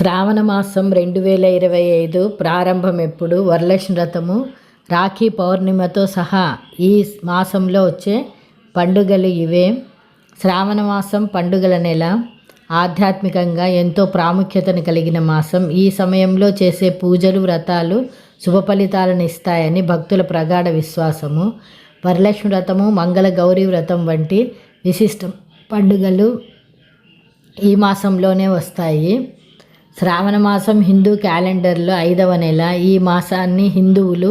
శ్రావణ మాసం రెండు వేల ఇరవై ఐదు ప్రారంభం ఎప్పుడు వరలక్ష్మి వ్రతము రాఖీ పౌర్ణిమతో సహా ఈ మాసంలో వచ్చే పండుగలు ఇవే. శ్రావణ మాసం పండుగల నెల ఆధ్యాత్మికంగా ఎంతో ప్రాముఖ్యతను కలిగిన మాసం. ఈ సమయంలో చేసే పూజలు వ్రతాలు శుభ ఫలితాలను ఇస్తాయని భక్తుల ప్రగాఢ విశ్వాసము. వరలక్ష్మి వ్రతము మంగళ గౌరీ వ్రతం వంటి విశిష్ట పండుగలు ఈ మాసంలోనే వస్తాయి. శ్రావణ మాసం హిందూ క్యాలెండర్లో ఐదవ నెల. ఈ మాసాన్ని హిందువులు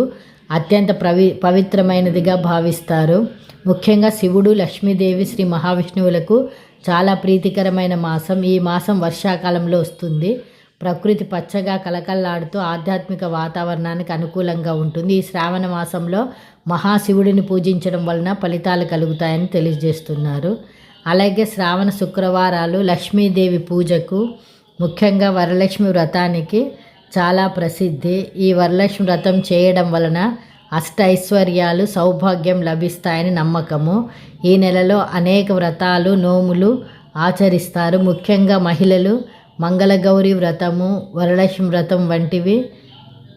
అత్యంత ప్రవి పవిత్రమైనదిగా భావిస్తారు. ముఖ్యంగా శివుడు లక్ష్మీదేవి శ్రీ మహావిష్ణువులకు చాలా ప్రీతికరమైన మాసం. ఈ మాసం వర్షాకాలంలో వస్తుంది. ప్రకృతి పచ్చగా కలకల్లాడుతూ ఆధ్యాత్మిక వాతావరణానికి అనుకూలంగా ఉంటుంది. ఈ శ్రావణ మాసంలో మహాశివుడిని పూజించడం వలన ఫలితాలు కలుగుతాయని తెలియజేస్తున్నారు. అలాగే శ్రావణ శుక్రవారాలు లక్ష్మీదేవి పూజకు ముఖ్యంగా వరలక్ష్మి వ్రతానికి చాలా ప్రసిద్ధి. ఈ వరలక్ష్మి వ్రతం చేయడం వలన అష్ట ఐశ్వర్యాలు సౌభాగ్యం లభిస్తాయని నమ్మకము. ఈ నెలలో అనేక వ్రతాలు నోములు ఆచరిస్తారు. ముఖ్యంగా మహిళలు మంగళగౌరి వ్రతము వరలక్ష్మి వ్రతం వంటివి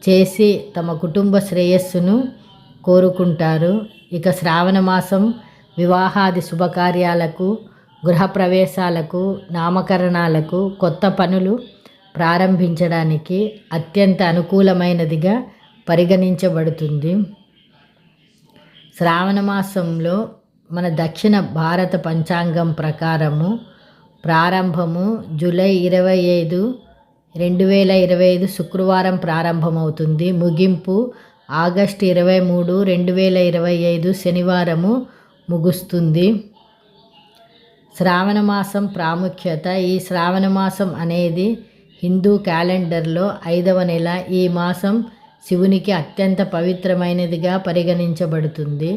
చేసి తమ కుటుంబ శ్రేయస్సును కోరుకుంటారు. ఇక శ్రావణ మాసం వివాహాది శుభకార్యాలకు గృహప్రవేశాలకు నామకరణాలకు కొత్త పనులు ప్రారంభించడానికి అత్యంత అనుకూలమైనదిగా పరిగణించబడుతుంది. శ్రావణ మాసంలో మన దక్షిణ భారత పంచాంగం ప్రకారము ప్రారంభము జూలై ఇరవై ఐదు రెండు వేల ఇరవై ఐదు శుక్రవారం ప్రారంభమవుతుంది. ముగింపు ఆగస్టు ఇరవై మూడు రెండు వేల ఇరవై ఐదు శనివారము ముగుస్తుంది. శ్రావణ మాసం ప్రాముఖ్యత. ఈ శ్రావణ మాసం అనేది హిందూ క్యాలెండర్లో ఐదవ నెల. ఈ మాసం శివునికి అత్యంత పవిత్రమైనదిగా పరిగణించబడుతుంది.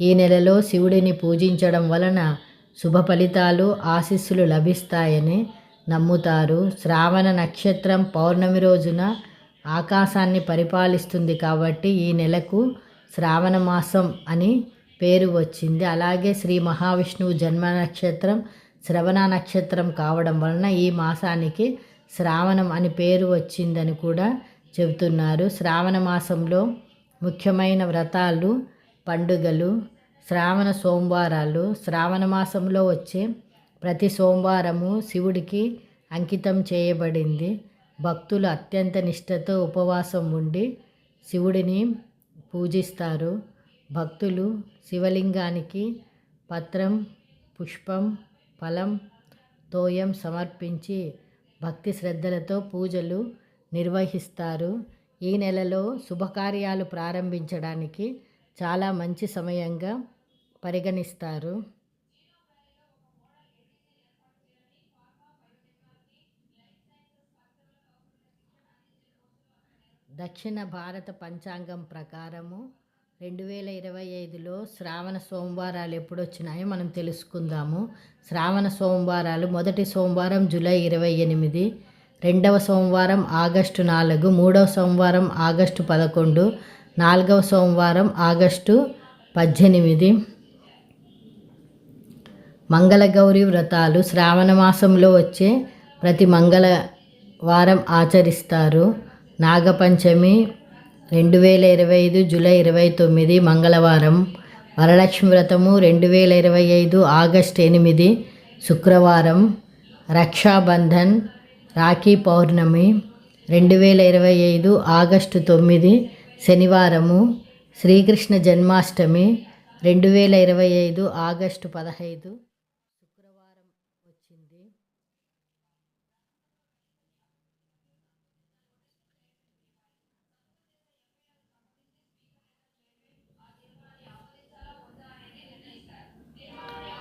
ఈ నెలలో శివుడిని పూజించడం వలన శుభ ఫలితాలు ఆశీస్సులు లభిస్తాయని నమ్ముతారు. శ్రావణ నక్షత్రం పౌర్ణమి రోజున ఆకాశాన్ని పరిపాలిస్తుంది కాబట్టి ఈ నెలకు శ్రావణ మాసం అని పేరు వచ్చింది. అలాగే శ్రీ మహావిష్ణువు జన్మ నక్షత్రం శ్రవణ నక్షత్రం కావడం వలన ఈ మాసానికి శ్రావణం అని పేరు వచ్చిందని కూడా చెబుతున్నారు. శ్రావణ మాసంలో ముఖ్యమైన వ్రతాలు పండుగలు శ్రావణ సోమవారాలు. శ్రావణ మాసంలో వచ్చే ప్రతి సోమవారము శివుడికి అంకితం చేయబడింది. భక్తులు అత్యంత నిష్ఠతో ఉపవాసం ఉండి శివుడిని పూజిస్తారు. భక్తులు శివలింగానికి పత్రం పుష్పం ఫలం తోయం సమర్పించి భక్తి శ్రద్ధలతో పూజలు నిర్వహిస్తారు. ఈ నెలలో శుభకార్యాలు ప్రారంభించడానికి చాలా మంచి సమయంగా పరిగణిస్తారు. దక్షిణ భారత పంచాంగం ప్రకారము రెండు వేల ఇరవై ఐదులో శ్రావణ సోమవారాలు ఎప్పుడు వచ్చినాయో మనం తెలుసుకుందాము. శ్రావణ సోమవారాలు మొదటి సోమవారం జూలై ఇరవై ఎనిమిది రెండవ సోమవారం ఆగస్టు నాలుగు మూడవ సోమవారం ఆగస్టు పదకొండు నాలుగవ సోమవారం ఆగస్టు పద్దెనిమిది. మంగళగౌరి వ్రతాలు శ్రావణ మాసంలో వచ్చే ప్రతి మంగళవారం ఆచరిస్తారు. నాగపంచమి రెండు వేల ఇరవై ఐదు జూలై ఇరవై తొమ్మిది మంగళవారం వరలక్ష్మి వ్రతము రెండు వేల ఇరవై ఐదు ఆగస్ట్ ఎనిమిది శుక్రవారం రక్షాబంధన్ రాఖీ పౌర్ణమి రెండు వేల ఇరవై ఐదు ఆగస్టు తొమ్మిది శనివారము శ్రీకృష్ణ జన్మాష్టమి రెండు వేల ఇరవై ఐదు ఆగస్టు పదహైదు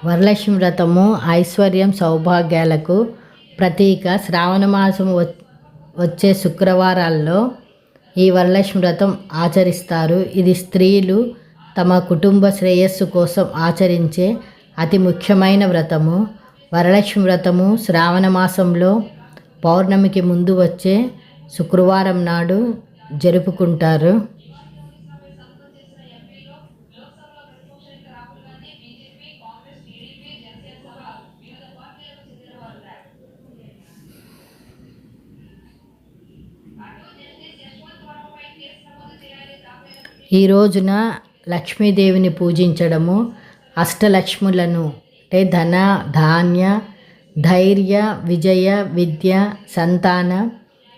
వరలక్ష్మి వ్రతము ఐశ్వర్యం సౌభాగ్యాలకు ప్రతీక. శ్రావణ మాసం వచ్చే శుక్రవారాల్లో ఈ వరలక్ష్మి వ్రతం ఆచరిస్తారు. ఇది స్త్రీలు తమ కుటుంబ శ్రేయస్సు కోసం ఆచరించే అతి ముఖ్యమైన వ్రతము. వరలక్ష్మి వ్రతము శ్రావణ మాసంలో పౌర్ణమికి ముందు వచ్చే శుక్రవారం నాడు జరుపుకుంటారు. ఈ రోజున లక్ష్మీదేవిని పూజించడము అష్టలక్ష్ములను అంటే ధన ధాన్య ధైర్య విజయ విద్య సంతాన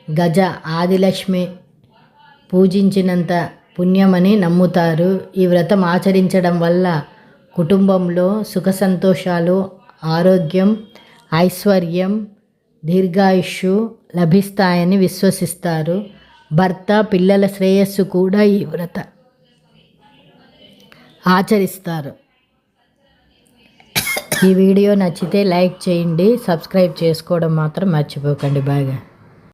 గజ ఆదిలక్ష్మి పూజించినంత పుణ్యమని నమ్ముతారు. ఈ వ్రతం ఆచరించడం వల్ల కుటుంబంలో సుఖ సంతోషాలు ఆరోగ్యం ఐశ్వర్యం దీర్ఘాయుష్యు లభిస్తాయని విశ్వసిస్తారు. భర్త పిల్లల శ్రేయస్సు కూడా ఈ వ్రత. ఆచరిస్తారు. ఈ వీడియో నచ్చితే లైక్ చేయండి సబ్స్క్రైబ్ చేసుకోవడం మాత్రం మర్చిపోకండి. బాగా